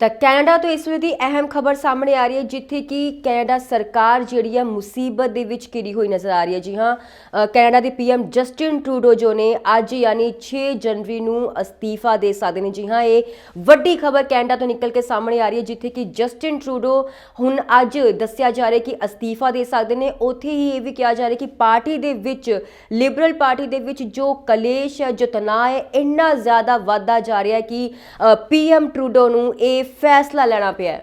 ਤਾਂ ਕੈਨੇਡਾ ਤੋਂ ਇਸ ਵੇਲੇ ਦੀ ਅਹਿਮ ਖਬਰ ਸਾਹਮਣੇ ਆ ਰਹੀ ਹੈ, ਜਿੱਥੇ ਕਿ ਕੈਨੇਡਾ ਸਰਕਾਰ ਜਿਹੜੀ ਹੈ ਮੁਸੀਬਤ ਦੇ ਵਿੱਚ ਘਿਰੀ ਹੋਈ ਨਜ਼ਰ ਆ ਰਹੀ ਹੈ। ਜੀ ਹਾਂ ਕੈਨੇਡਾ ਦੇ ਪੀਐਮ ਜਸਟਿਨ ਟਰੂਡੋ ਜੋ ਨੇ ਅੱਜ ਯਾਨੀ 6 ਜਨਵਰੀ ਨੂੰ ਅਸਤੀਫਾ ਦੇ ਸਕਦੇ ਨੇ। ਜੀ ਹਾਂ, ਇਹ ਵੱਡੀ ਖਬਰ ਕੈਨੇਡਾ ਤੋਂ ਨਿਕਲ ਕੇ ਸਾਹਮਣੇ ਆ ਰਹੀ ਹੈ, ਜਿੱਥੇ ਕਿ ਜਸਟਿਨ ਟਰੂਡੋ ਹੁਣ ਅੱਜ ਦੱਸਿਆ ਜਾ ਰਿਹਾ ਕਿ ਅਸਤੀਫਾ ਦੇ ਸਕਦੇ ਨੇ। ਉੱਥੇ ਹੀ ਇਹ ਵੀ ਕਿਹਾ ਜਾ ਰਿਹਾ ਕਿ ਪਾਰਟੀ ਦੇ ਵਿੱਚ, ਲਿਬਰਲ ਪਾਰਟੀ ਦੇ ਵਿੱਚ ਜੋ ਕਲੇਸ਼ ਹੈ, ਜੋ ਤਣਾਅ ਹੈ, ਇੰਨਾ ਜ਼ਿਆਦਾ ਵੱਧਦਾ ਜਾ ਰਿਹਾ ਹੈ ਕਿ ਪੀਐਮ ਟਰੂਡੋ ਨੂੰ ਇਹ ਫੈਸਲਾ ਲੈਣਾ ਪਿਆ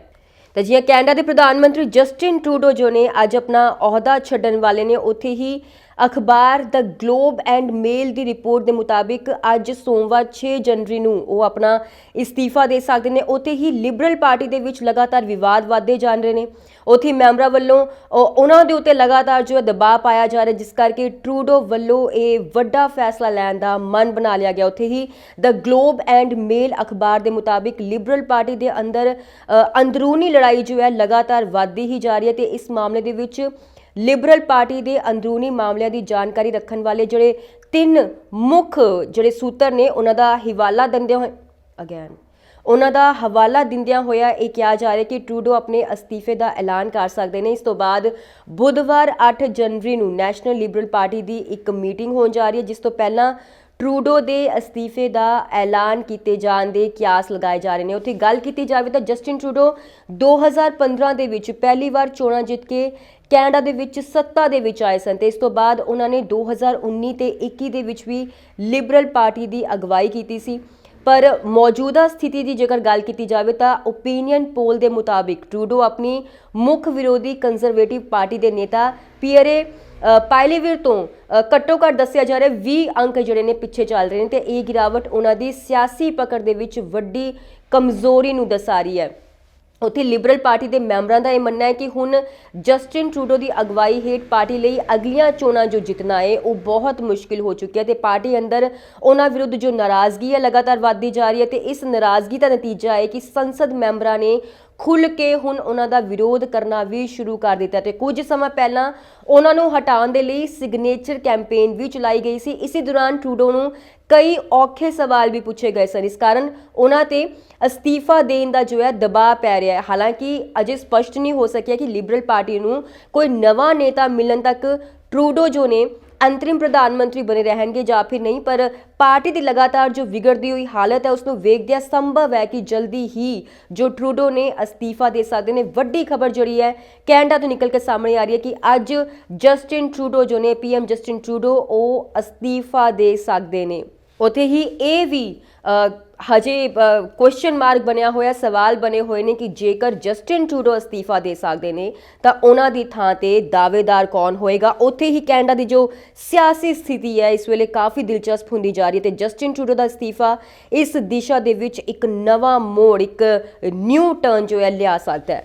ਤਾਂ ਜਿਵੇਂ ਕੈਨੇਡਾ ਦੇ ਪ੍ਰਧਾਨ ਮੰਤਰੀ ਜਸਟਿਨ ਟਰੂਡੋ ਜੋ ਨੇ ਅੱਜ ਆਪਣਾ ਅਹੁਦਾ ਛੱਡਣ ਵਾਲੇ ਨੇ, ਉੱਥੇ ਹੀ ਅਖਬਾਰ ਦ ਗਲੋਬ ਐਂਡ ਮੇਲ ਦੀ ਰਿਪੋਰਟ ਦੇ ਮੁਤਾਬਿਕ ਅੱਜ ਸੋਮਵਾਰ 6 ਜਨਵਰੀ ਨੂੰ ਉਹ ਆਪਣਾ ਇਸਤੀਫਾ ਦੇ ਸਕਦੇ ਨੇ। ਉੱਥੇ ਹੀ ਲਿਬਰਲ ਪਾਰਟੀ ਦੇ ਵਿੱਚ ਲਗਾਤਾਰ ਵਿਵਾਦ ਵਧਦੇ ਜਾ ਰਹੇ ਨੇ। ਉੱਥੇ ਮੈਂਬਰਾਂ ਵੱਲੋਂ ਉਹਨਾਂ ਦੇ ਉੱਤੇ ਲਗਾਤਾਰ ਜੋ ਹੈ ਦਬਾਅ ਪਾਇਆ ਜਾ ਰਿਹਾ, ਜਿਸ ਕਰਕੇ ਟਰੂਡੋ ਵੱਲੋਂ ਇਹ ਵੱਡਾ ਫੈਸਲਾ ਲੈਣ ਦਾ ਮਨ ਬਣਾ ਲਿਆ ਗਿਆ। ਉੱਥੇ ਹੀ ਦ ਗਲੋਬ ਐਂਡ ਮੇਲ ਅਖਬਾਰ ਦੇ ਮੁਤਾਬਿਕ ਲਿਬਰਲ ਪਾਰਟੀ ਦੇ ਅੰਦਰ ਅੰਦਰੂਨੀ ਲੜਾਈ ਜੋ ਹੈ ਲਗਾਤਾਰ ਵੱਧਦੀ ਹੀ ਜਾ ਰਹੀ ਹੈ ਤੇ ਇਸ ਮਾਮਲੇ ਦੇ ਵਿੱਚ ਲਿਬਰਲ ਪਾਰਟੀ ਦੇ ਅੰਦਰੂਨੀ ਮਾਮਲਿਆਂ ਦੀ ਜਾਣਕਾਰੀ ਰੱਖਣ ਵਾਲੇ ਜਿਹੜੇ ਤਿੰਨ ਮੁੱਖ ਜਿਹੜੇ ਸੂਤਰ ਨੇ, ਉਹਨਾਂ ਦਾ ਹਵਾਲਾ ਦਿੰਦੇ ਹੋਏ ਅਗੇਨ ਉਹਨਾਂ ਦਾ ਹਵਾਲਾ ਦਿੰਦਿਆਂ ਹੋਇਆ ਇਹ ਕਿਹਾ ਜਾ ਰਿਹਾ ਕਿ ਟਰੂਡੋ ਆਪਣੇ ਅਸਤੀਫੇ ਦਾ ਐਲਾਨ ਕਰ ਸਕਦੇ ਨੇ। ਇਸ ਤੋਂ ਬਾਅਦ ਬੁੱਧਵਾਰ 8 ਜਨਵਰੀ ਨੂੰ ਨੈਸ਼ਨਲ ਲਿਬਰਲ ਪਾਰਟੀ ਦੀ ਇੱਕ ਮੀਟਿੰਗ ਹੋਣ ਜਾ ਰਹੀ ਹੈ, ਜਿਸ ਤੋਂ ਪਹਿਲਾਂ ਟਰੂਡੋ ਦੇ ਅਸਤੀਫੇ ਦਾ ਐਲਾਨ ਕੀਤੇ ਜਾਣ ਦੇ ਕਿਆਸ ਲਗਾਏ ਜਾ ਰਹੇ ਨੇ। ਉੱਥੇ ਗੱਲ ਕੀਤੀ ਜਾਵੇ ਤਾਂ ਜਸਟਿਨ ਟਰੂਡੋ 2015 ਦੇ ਵਿੱਚ ਪਹਿਲੀ ਵਾਰ ਚੋਣਾਂ ਜਿੱਤ ਕੇ ਕੈਨੇਡਾ ਦੇ ਵਿੱਚ ਸੱਤਾ ਦੇ ਵਿੱਚ ਆਏ ਸਨ ਤੇ ਇਸ ਤੋਂ ਬਾਅਦ ਉਹਨਾਂ ਨੇ 2019 ਤੇ 21 ਦੇ ਵਿੱਚ ਵੀ ਲਿਬਰਲ ਪਾਰਟੀ ਦੀ ਅਗਵਾਈ ਕੀਤੀ ਸੀ। ਪਰ ਮੌਜੂਦਾ ਸਥਿਤੀ ਦੀ ਜੇਕਰ ਗੱਲ ਕੀਤੀ ਜਾਵੇ ਤਾਂ ਓਪੀਨੀਅਨ ਪੋਲ ਦੇ ਮੁਤਾਬਿਕ ਟਰੂਡੋ ਆਪਣੀ ਮੁੱਖ ਵਿਰੋਧੀ ਕੰਜ਼ਰਵੇਟਿਵ ਪਾਰਟੀ ਦੇ ਨੇਤਾ ਪੀਅਰੇ ਪਾਇਲੇਵਿਰ ਤੋਂ ਘੱਟੋ ਘੱਟ ਦੱਸਿਆ ਜਾ ਰਿਹਾ 20 ਅੰਕ ਜਿਹੜੇ ਨੇ ਪਿੱਛੇ ਚੱਲ ਰਹੇ ਨੇ ਤੇ ਇਹ ਗਿਰਾਵਟ ਉਹਨਾਂ ਦੀ ਸਿਆਸੀ ਪਕੜ ਦੇ ਵਿੱਚ ਵੱਡੀ ਕਮਜ਼ੋਰੀ ਨੂੰ ਦਰਸਾ ਰਹੀ ਹੈ। ਉੱਥੇ ਲਿਬਰਲ ਪਾਰਟੀ ਦੇ ਮੈਂਬਰਾਂ ਦਾ ਇਹ ਮੰਨਣਾ ਹੈ ਕਿ ਹੁਣ ਜਸਟਿਨ ਟਰੂਡੋ ਦੀ ਅਗਵਾਈ ਹੇਠ ਪਾਰਟੀ ਲਈ ਅਗਲੀਆਂ ਚੋਣਾਂ ਜੋ ਜਿੱਤਣਾ ਹੈ, ਉਹ ਬਹੁਤ ਮੁਸ਼ਕਿਲ ਹੋ ਚੁੱਕਿਆ ਤੇ ਪਾਰਟੀ ਅੰਦਰ ਉਹਨਾਂ ਵਿਰੁੱਧ ਜੋ ਨਾਰਾਜ਼ਗੀ ਹੈ ਲਗਾਤਾਰ ਵੱਧਦੀ ਜਾ ਰਹੀ ਹੈ ਤੇ ਇਸ ਨਾਰਾਜ਼ਗੀ ਦਾ ਨਤੀਜਾ ਹੈ ਕਿ ਸੰਸਦ ਮੈਂਬਰਾਂ ਨੇ ਖੁੱਲ ਕੇ ਹੁਣ ਉਹਨਾਂ ਦਾ ਵਿਰੋਧ ਕਰਨਾ ਵੀ ਸ਼ੁਰੂ ਕਰ ਦਿੱਤਾ ਤੇ ਕੁਝ ਸਮਾਂ ਪਹਿਲਾਂ ਉਹਨਾਂ ਨੂੰ ਹਟਾਉਣ ਦੇ ਲਈ ਸਿਗਨੇਚਰ ਕੈਂਪੇਨ ਵੀ ਚਲਾਈ ਗਈ ਸੀ। ਇਸੇ ਦੌਰਾਨ ਟਰੂਡੋ ਨੂੰ ਕਈ ਔਖੇ ਸਵਾਲ ਵੀ ਪੁੱਛੇ ਗਏ ਸਨ। ਇਸ ਕਾਰਨ ਉਹਨਾਂ ਤੇ ਅਸਤੀਫਾ ਦੇਣ ਦਾ ਜੋ ਹੈ ਦਬਾਅ ਪੈ ਰਿਹਾ ਹੈ। ਹਾਲਾਂਕਿ ਅਜੇ ਸਪਸ਼ਟ ਨਹੀਂ ਹੋ ਸਕਿਆ ਕਿ ਲਿਬਰਲ ਪਾਰਟੀ ਨੂੰ ਕੋਈ ਨਵਾਂ ਨੇਤਾ ਮਿਲਣ ਤੱਕ ਟਰੂਡੋ ਜੋ ਨੇ ਅੰਤਰਿਮ ਪ੍ਰਧਾਨ ਮੰਤਰੀ ਬਣੇ ਰਹਿਣਗੇ ਜਾਂ ਫਿਰ ਨਹੀਂ, ਪਰ ਪਾਰਟੀ ਦੀ ਲਗਾਤਾਰ ਜੋ ਵਿਗੜਦੀ ਹੋਈ ਹਾਲਤ ਹੈ ਉਸ ਨੂੰ ਵੇਖਦਿਆਂ ਸੰਭਵ ਹੈ ਕਿ ਜਲਦੀ ਹੀ ਜੋ ਟਰੂਡੋ ਨੇ ਅਸਤੀਫਾ ਦੇ ਸਕਦੇ ਨੇ, ਵੱਡੀ ਖਬਰ ਜਿਹੜੀ ਹੈ, ਕੈਨੇਡਾ ਤੋਂ ਨਿਕਲ ਕੇ ਸਾਹਮਣੇ ਆ ਰਹੀ ਹੈ ਕਿ ਅੱਜ ਜਸਟਿਨ ਟਰੂਡੋ ਜੋ ਨੇ, ਪੀਐਮ ਜਸਟਿਨ ਟਰੂਡੋ, ਉਹ ਅਸਤੀਫਾ ਦੇ ਸਕਦੇ ਨੇ। ਉਥੇ ਹੀ ਇਹ ਵੀ ਹਜੇ ਕੁਐਸਚਨ ਮਾਰਕ ਬਣਿਆ ਹੋਇਆ, ਸਵਾਲ ਬਣੇ ਹੋਏ ਨੇ ਕਿ ਜੇਕਰ ਜਸਟਿਨ ਟਰੂਡੋ ਅਸਤੀਫਾ ਦੇ ਸਕਦੇ ਨੇ, ਤਾਂ ਉਹਨਾਂ ਦੀ ਥਾਂ ਤੇ ਦਾਅਵੇਦਾਰ ਕੌਣ ਹੋਏਗਾ? ਉੱਥੇ ਹੀ ਕੈਨੇਡਾ ਦੀ ਜੋ ਸਿਆਸੀ ਸਥਿਤੀ ਹੈ, ਇਸ ਵੇਲੇ ਕਾਫੀ ਦਿਲਚਸਪ ਹੁੰਦੀ ਜਾ ਰਹੀ ਹੈ ਤੇ ਜਸਟਿਨ ਟਰੂਡੋ ਦਾ ਅਸਤੀਫਾ ਇਸ ਦਿਸ਼ਾ ਦੇ ਵਿੱਚ ਇੱਕ ਨਵਾਂ ਮੋੜ, ਇੱਕ ਨਿਊ ਟਰਨ ਜੋ ਹੈ, ਲਿਆ ਸਕਦਾ ਹੈ।